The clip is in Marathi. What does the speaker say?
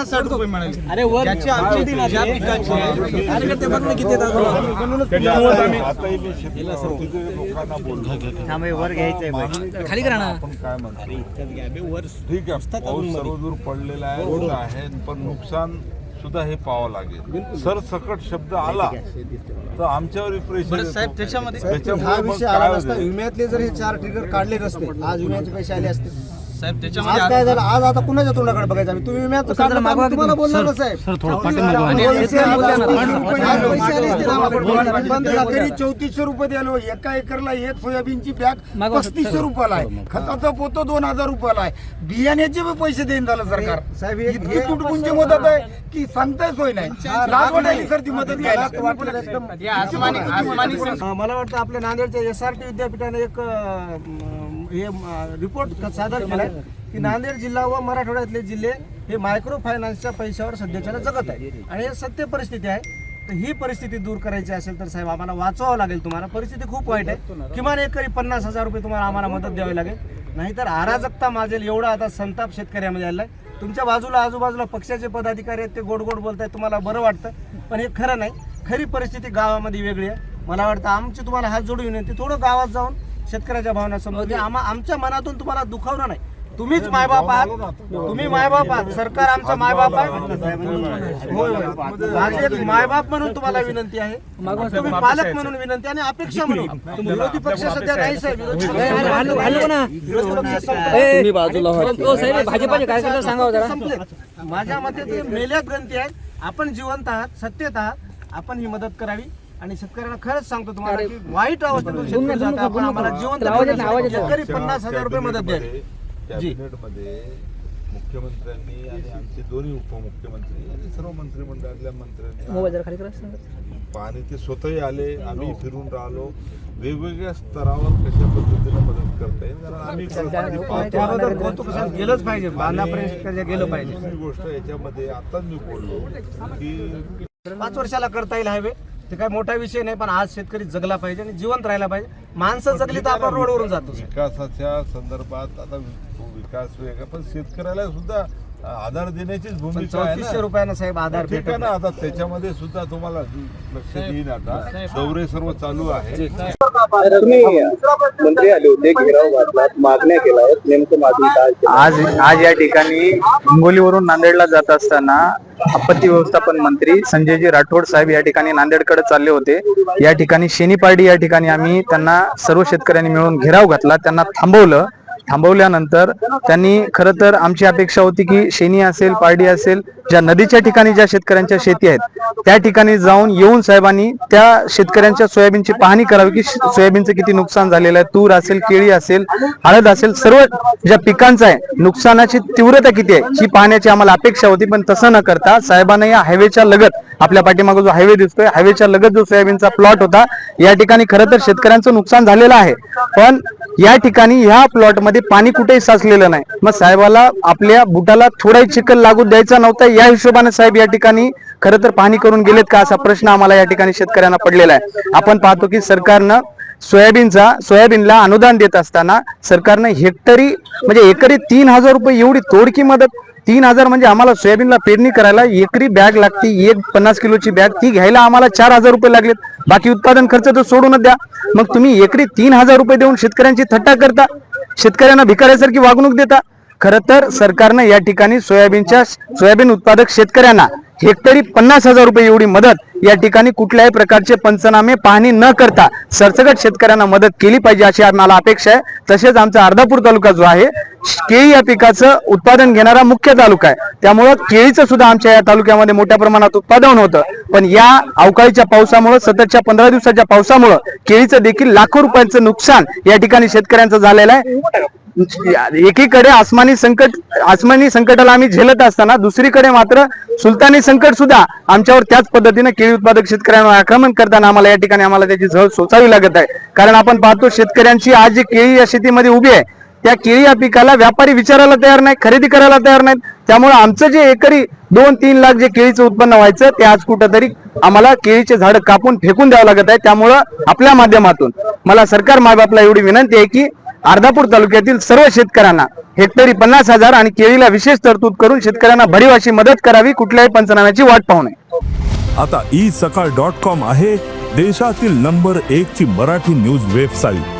पन्नास साठ रुपये मिळाले. अरे वर ज्याची आमची ज्या पिकाची कार्यकर्ते बघ ना किती येतात? वर घ्यायचंय खाली करा ना. आपण काय म्हणतो? ठीक आहे. पाऊस सर्वदूर पडलेला आहे पण नुकसान सुद्धा हे पाहावं लागेल. सरसकट शब्द आला. तर आमच्यावर प्रेशर साहेब त्याच्यामध्ये हा विषय आला? नसता. विम्यातले जर हे चार ट्रिगर काढले नसते आज विम्याचे पैसे आले असते. साहेब आज त्याच्यामध्ये काय झालं? आज आता कुणाच्या तोंडाकडे बघायचं? आम्ही तुम्ही काढलं तर आम्ही तुम्हाला बोलणार ना. साहेब तरी चौतीसशे रुपये द्यालो. एका एकरला एक सोयाबीनची बॅग पस्तीसशे रुपयाला आहे. खताचा पोतो दोन हजार रुपयाला आहे. बियाण्याचे बी पैसे देईन झालं सरकार. साहेब, इतकी हे- तुटपुंजी मदत आहे की सांगताय सोय नाही. लागवड आली सर ती मदत घ्यायला. मला वाटतं आपल्या नांदेडच्या एस आर टी विद्यापीठाने एक हे रिपोर्ट सादर आहे की नांदेड जिल्हा व मराठवाड्यातले जिल्हे हे मायक्रो फायनान्सच्या पैशावर सध्याच्याला जगत आहे आणि हे सत्य परिस्थिती आहे. तर ही परिस्थिती दूर करायची असेल तर साहेब आम्हाला वाचवावं लागेल तुम्हाला. परिस्थिती खूप वाईट आहे. किमान एकरी पन्नास हजार रुपये तुम्हाला आम्हाला मदत द्यावी लागेल. नाहीतर अराजकता माजेल एवढा आता संताप शेतकऱ्यामध्ये आला आहे तुमच्या बाजूला आजूबाजूला पक्षाचे पदाधिकारी आहेत ते गोड गोड आहेत तुम्हाला बरं वाटतं. पण हे खरं नाही. खरी परिस्थिती गावामध्ये वेगळी आहे. मला वाटतं आमची तुम्हाला हात जोडून विनंती थोडं गावात जाऊन शेतकऱ्याच्या भावना समजून आम्हा आमच्या मनातून तुम्हाला दुखावणं नाही. तुम्हीच मायबाप आहात. तुम्ही मायबाप आहात. सरकार आमचा मायबाप आहे. होय. होय माझी एक मायबाप म्हणून तुम्हाला विनंती आहे. तुम्ही पालक म्हणून विनंती आणि अपेक्षा म्हणून. विरोधी पक्ष सध्या नाही साहेब. विरोधी पक्ष- विरोधी पक्ष संपले. भाजपाचे कार्यकर्ते सांगा जरा. संपलेत. माझ्या मते ते मेल्यात ग्रंथी आहेत. आपण जिवंत आहात सत्यत आहात. आपण ही मदत करावी. आणि शेतकऱ्यांना खरंच सांगतो तुम्हाला की वाईट अवस्थेतून शेतकरी जात आहे. आपण आम्हाला जिवंत ठेवण्यासाठी एकरी पन्नास हजार रुपये मदत द्यावी कॅबिनेटमध्ये मुख्यमंत्र्यांनी आणि आमचे दोन्ही उपमुख्यमंत्री आणि सर्व मंत्रिमंडळातल्या मंत्र्यांनी मोबाईल जरा खाली करा पाणी ते स्वतःही आले आम्ही फिरून राहिलो. वेगवेगळ्या स्तरावर कशा पद्धतीने मदत करता येईल कारण आम्ही परिस्थिती पाहतो. त्याबद्दल कौतुक साहेब गेलंच पाहिजे. बांधापर्यंत गेलं पाहिजे. दुसरी गोष्ट याच्यामध्ये आताच मी बोललो की पाच वर्षाला करता येईल हायवे. ते काय मोठा विषय नाही पण आज शेतकरी जगला पाहिजे आणि जिवंत राहायला पाहिजे. माणसं जगली तर आपण रोडवरून जातो. विकासाच्या संदर्भात आता विकास वेगळा पण शेतकऱ्याला सुद्धा आधार देण्याचीच भूमिका आहे चौतीसशे ना. रुपयानं साहेब आधार ठीक आहे ना आता त्याच्यामध्ये सुद्धा तुम्हाला लक्ष देईन आता. दौरे सर्व चालू आहे. तुम्ही मंत्री आले होते घेराव घातलात मागण्या केल्या आहेत नेमकं मागणी काय केलं? आज आज या ठिकाणी हिंगोलीवरून नांदेडला जात असताना आपत्ती व्यवस्थापन मंत्री संजयजी राठोड साहेब या ठिकाणी नांदेडकडे चालले होते. या ठिकाणी शेनी पार्टी या ठिकाणी आम्ही त्यांना सर्व शेतकऱ्यांनी मिळून घेराव घातला त्यांना थांबवलं. थांबवल्यानंतर त्यांनी खरं तर आमची अपेक्षा होती की शेनी असेल पारडी असेल ज्या नदीच्या ठिकाणी ज्या शेतकऱ्यांच्या शेती आहेत त्या ठिकाणी जाऊन येऊन साहेबांनी त्या शेतकऱ्यांच्या सोयाबीनची पाहणी करावी की सोयाबीनचं किती नुकसान झालेलं आहे तूर असेल केळी असेल हळद असेल सर्व ज्या पिकांचं आहे नुकसानाची तीव्रता किती आहे ही पाहण्याची आम्हाला अपेक्षा होती पण तसं न करता साहेबांना या हायवेच्या लगत आपल्या पाठीमागे जो हायवे दिसतोय हायवेच्या लगत जो सोयाबीनचा प्लॉट होता या ठिकाणी खरं तर शेतकऱ्यांचं नुकसान झालेलं आहे. पण या ठिकाणी ह्या प्लॉट ते पाणी कुठेही साचलेलं नाही. मग साहेबाला आपल्या बुटाला थोडाही चिखल लागू द्यायचा नव्हता. या हिशोबाने साहेब या ठिकाणी खरं तर पाहणी करून गेलेत का असा प्रश्न आम्हाला या ठिकाणी शेतकऱ्यांना पडलेला आहे. आपण पाहतो की सरकारनं सोयाबीनचा सोयाबीनला अनुदान देत असताना सरकारनं हेक्टरी म्हणजे एकरी तीन हजार रुपये एवढी तोडकी मदत तीन हजार म्हणजे आम्हाला सोयाबीनला पेरणी करायला एकरी बॅग लागते एक पन्नास किलोची बॅग ती घ्यायला आम्हाला चार हजार रुपये लागलेत. बाकी उत्पादन खर्च तर सोडूनच द्या. मग तुम्ही एकरी तीन हजार रुपये देऊन शेतकऱ्यांची थट्टा करता. शेतकऱ्यांना भिकाऱ्यासारखी वागणूक देता. खरं तर सरकारनं या ठिकाणी सोयाबीनच्या सोयाबीन उत्पादक शेतकऱ्यांना हेक्टरी पन्नास हजार रुपये एवढी मदत या ठिकाणी कुठल्याही प्रकारचे पंचनामे पाहणी न करता सरसगट शेतकऱ्यांना मदत केली पाहिजे अशी आम्हाला अपेक्षा आहे. तसेच आमचा अर्धापूर तालुका जो आहे केळी या पिकाचं उत्पादन घेणारा मुख्य तालुका आहे. त्यामुळं केळीचं सुद्धा आमच्या या तालुक्यामध्ये मोठ्या प्रमाणात उत्पादन होतं. पण या अवकाळीच्या पावसामुळं सततच्या पंधरा दिवसाच्या पावसामुळं केळीचं देखील लाखो रुपयांचं नुकसान या ठिकाणी शेतकऱ्यांचं झालेलं आहे. एकीकडे आसमानी संकट आसमानी संकटाला आम्ही झेलत असताना दुसरीकडे मात्र सुलतानी संकट सुद्धा आमच्यावर त्याच पद्धतीने केळी उत्पादक शेतकऱ्यांवर आक्रमण करताना आम्हाला या ठिकाणी आम्हाला त्याची झळ सोसावी लागत आहे. कारण आपण पाहतो शेतकऱ्यांची आज जी केळी या शेतीमध्ये उभी आहे त्या केळी या पिकाला व्यापारी विचारायला तयार नाही खरेदी करायला तयार नाहीत. त्यामुळे आमचं जे एकरी दोन तीन लाख जे केळीचं उत्पन्न व्हायचं ते आज कुठंतरी आम्हाला केळीचे झाड कापून फेकून द्यावं लागत आहे. त्यामुळं आपल्या माध्यमातून मला सरकार मायबापला एवढी विनंती आहे की अर्धापूर तालुक्यातील सर्व शेतकऱ्यांना हेक्टरी पन्नास हजार आणि केळीला विशेष तरतूद करून शेतकऱ्यांना भरीव अशी मदत करावी कुठल्याही पंचनाम्याची वाट पाहू नये. आता ई सकाळ डॉट कॉम आहे देशातील नंबर एक ची मराठी न्यूज वेबसाईट.